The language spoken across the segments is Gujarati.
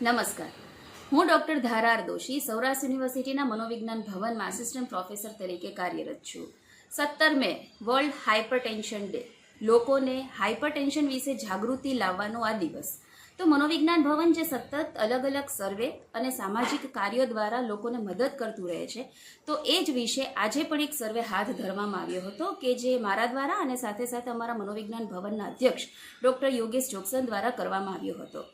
નમસ્કાર. હું ડૉક્ટર ધારાર દોશી, સૌરાષ્ટ્ર યુનિવર્સિટીના મનોવિજ્ઞાન ભવનમાં આસિસ્ટન્ટ પ્રોફેસર તરીકે કાર્યરત છું. સત્તર મે વર્લ્ડ હાઇપરટેન્શન ડે લોકોને હાઇપરટેન્શન વિશે જાગૃતિ લાવવાનો આ દિવસ. તો મનોવિજ્ઞાન ભવન જે સતત અલગ અલગ સર્વે અને સામાજિક કાર્યો દ્વારા લોકોને મદદ કરતું રહે છે, તો એ જ વિશે આજે પણ એક સર્વે હાથ ધરવામાં આવ્યો હતો કે જે મારા દ્વારા અને સાથે સાથે અમારા મનોવિજ્ઞાન ભવનના અધ્યક્ષ ડૉક્ટર યોગેશ જોક્સન દ્વારા કરવામાં આવ્યો હતો.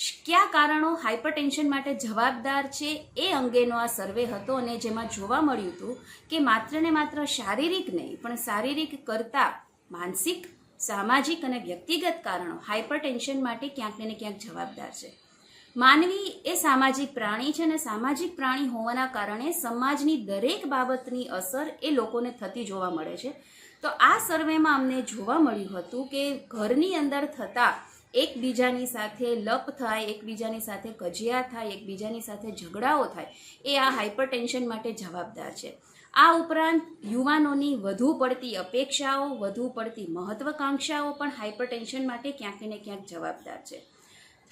કયા કારણો હાઇપરટેન્શન માટે જવાબદાર છે એ અંગેનો આ સર્વે હતો અને જેમાં જોવા મળ્યું હતું કે માત્ર ને માત્ર શારીરિક નહીં, પણ શારીરિક કરતાં માનસિક, સામાજિક અને વ્યક્તિગત કારણો હાઇપરટેન્શન માટે ક્યાંક ને ક્યાંક જવાબદાર છે. માનવી એ સામાજિક પ્રાણી છે અને સામાજિક પ્રાણી હોવાના કારણે સમાજની દરેક બાબતની અસર એ લોકોને થતી જોવા મળે છે. તો આ સર્વેમાં અમને જોવા મળ્યું હતું કે ઘરની અંદર થતા એકબીજાની સાથે લપ થાય, એકબીજાની સાથે કજિયા થાય, એકબીજાની સાથે ઝઘડાઓ થાય, એ આ હાઇપરટેન્શન માટે જવાબદાર છે. આ ઉપરાંત યુવાનોની વધુ પડતી અપેક્ષાઓ, વધુ પડતી મહત્વકાંક્ષાઓ પણ હાઇપરટેન્શન માટે ક્યાંક ને ક્યાંક જવાબદાર છે.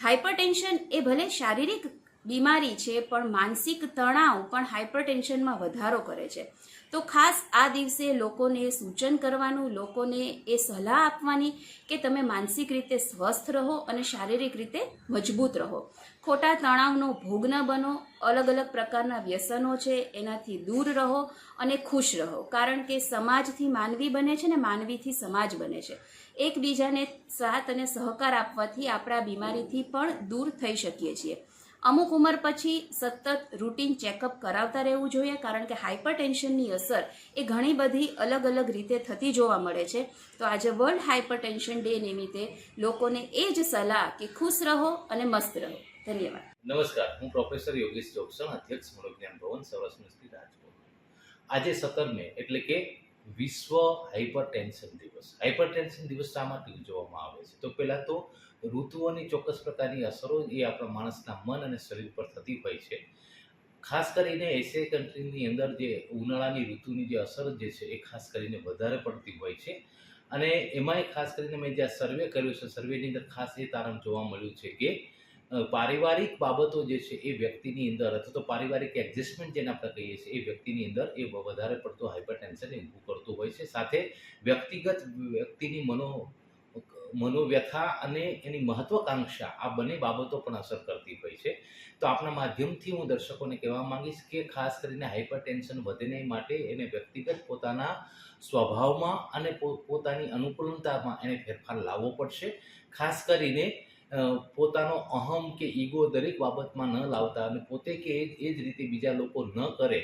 હાઇપરટેન્શન એ ભલે શારીરિક બીમારી છે, પણ માનસિક તણાવ પણ હાઇપરટેન્શનમાં વધારો કરે છે. તો ખાસ આ દિવસે લોકોને સૂચન કરવાનું, લોકોને એ સલાહ આપવાની કે તમે માનસિક રીતે સ્વસ્થ રહો અને શારીરિક રીતે મજબૂત રહો. ખોટા તણાવનો ભોગ ન બનો અલગ અલગ પ્રકારના વ્યસનો છે, એનાથી દૂર રહો અને ખુશ રહો. કારણ કે સમાજથી માનવી બને છે ને માનવીથી સમાજ બને છે. એકબીજાને સાથ અને સહકાર આપવાથી આપણા બીમારીથી પણ દૂર થઈ શકીએ છીએ. અમુક ઉંમર પછી સતત રૂટીન ચેકઅપ કરાવતા રહેવું જોઈએ, કારણ કે હાઇપરટેન્શનની અસર એ ઘણી બધી અલગ અલગ રીતે થતી જોવા મળે છે. તો આજે વર્લ્ડ હાઇપરટેન્શન ડે નિમિત્તે લોકોને એ જ સલાહ કે ખુશ રહો અને મસ્ત રહો. ધન્યવાદ. નમસ્કાર, હું પ્રોફેસર યોગેશ ચોકસણ અધ્યક્ષ મનોજ્ઞાન ભવન, સૌરાષ્ટ્ર યુનિવર્સિટી રાજકોટ. આજે સત્તર મે એટલે કે વિશ્વ હાઇપરટેન્શન દિવસ. હાઇપરટેન્શન દિવસ શા માટે ઉજવવામાં આવે છે? તો પહેલાં તો ઋતુઓની ચોક્કસ પ્રકારની અસરો એ આપણા માણસના મન અને શરીર પર થતી હોય છે. ખાસ કરીને એશિયા કન્ટ્રીની અંદર જે ઉનાળાની ઋતુની જે અસર જે છે એ ખાસ કરીને વધારે પડતી હોય છે. અને એમાંય ખાસ કરીને મેં જ્યાં સર્વે કર્યો છે સર્વેની અંદર ખાસ એ તારણ જોવા મળ્યું છે કે પારિવારિક બાબતો જે છે એ વ્યક્તિની અંદર અથવા તો પારિવારિક એડજસ્ટમેન્ટ જેને આપણે કહીએ છીએ એ વ્યક્તિની અંદર એ વધારે પડતું હાઇપર ટેન્શન ઊભું કરતું હોય છે. સાથે વ્યક્તિગત વ્યક્તિની મનો મનોવ્યથા અને એની મહત્વકાંક્ષા આ બંને બાબતો પણ અસર કરતી હોય છે. તો આપણા માધ્યમથી હું દર્શકોને કહેવા માંગીશ કે ખાસ કરીને હાઇપરટેન્શન વધે નહીં માટે એને વ્યક્તિગત પોતાના સ્વભાવમાં અને પોતાની અનુકૂળતામાં એને ફેરફાર લાવવો પડશે. ખાસ કરીને પોતાનો અહમ કે ઈગો દરેક બાબતમાં ન લાવતા અને પોતે કે એ જ રીતે બીજા લોકો ન કરે,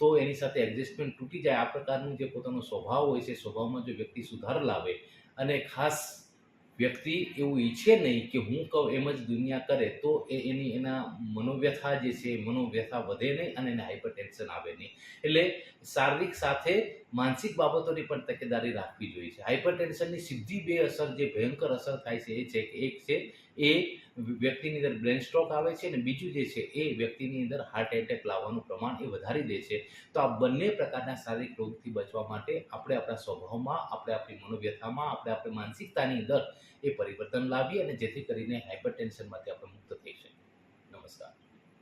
તો એની સાથે એડજસ્ટમેન્ટ તૂટી જાય. આ પ્રકારનું જે પોતાનો સ્વભાવ હોય છે, સ્વભાવમાં જો વ્યક્તિ સુધાર લાવે અને ખાસ વ્યક્તિ એવું ઈચ્છે નહીં કે હું કહું એમ જ દુનિયા કરે, તો એ એની એના મનોવ્યથા જે છે, મનોવ્યથા વધે નહીં અને એને હાઇપરટેન્શન આવે નહીં. એટલે શારીરિક સાથે માનસિક બાબતોની પણ તકેદારી રાખવી જોઈએ છે. હાઇપરટેન્શનની સીધી બે અસર, જે ભયંકર અસર થાય છે, એ છે કે એક છે એ વ્યક્તિની અંદર બ્રેન સ્ટ્રોક આવે છે અને બીજું જે છે એ વ્યક્તિની અંદર હાર્ટ એટેક લાવવાનું પ્રમાણ એ વધારી દે છે. તો આ બંને પ્રકારના શારીરિક રોગથી બચવા માટે આપણે આપણા સ્વભાવમાં, આપણે આપણી મનોવ્યથામાં, આપણે આપણી માનસિકતાની અંદર એ પરિવર્તન લાવીએ અને જેથી કરીને હાઇપરટેન્શનમાંથી આપણે મુક્ત થઈ શકીએ. નમસ્કાર.